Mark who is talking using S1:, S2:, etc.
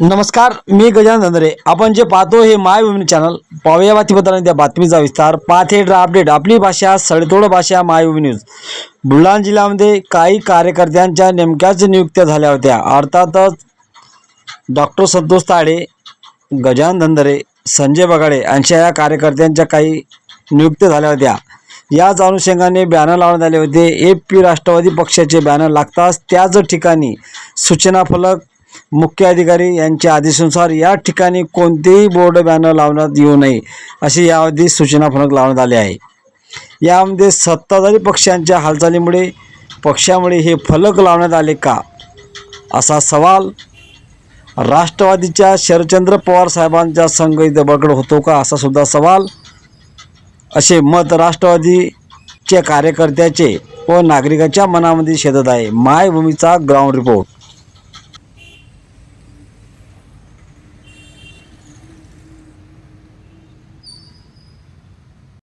S1: नमस्कार मी गजानन धंदरे. आपण जे पाहतो हे माय वुमेन चॅनल. पाहूया बातमीपत्राने त्या बातमीचा विस्तार. पाथे अपडेट. आपली भाषा सडतोड भाषा माय वुमेन न्यूज. बुलढाणा जिल्ह्यामध्ये काही कार्यकर्त्यांच्या नेमक्याच नियुक्त्या झाल्या होत्या. अर्थातच डॉक्टर संतोष ताडे गजानन धंदरे संजय बगाडे यांच्या या कार्यकर्त्यांच्या काही नियुक्त्या झाल्या होत्या. याच अनुषंगाने बॅनर लावण्यात आले होते. ए पी राष्ट्रवादी पक्षाचे बॅनर लागताच त्याच ठिकाणी सूचना फलक मुख्य अधिकारी यांच्या आदेशानुसार या ठिकाणी कोणतेही बोर्ड बॅनर लावण्यात येऊ नये असे याआधी सूचना फलक लावण्यात आले आहे. यामध्ये सत्ताधारी पक्षांच्या हालचालीमुळे पक्षामुळे हे फलक लावण्यात आले का? असा सवाल राष्ट्रवादीच्या शरदचंद्र पवार साहेबांचा संघ इथं बळकट होतो का? असा सुद्धा सवाल असे मत राष्ट्रवादीच्या कार्यकर्त्याचे व नागरिकाच्या मनामध्ये शेतत आहे. मायभूमीचा ग्राउंड रिपोर्ट.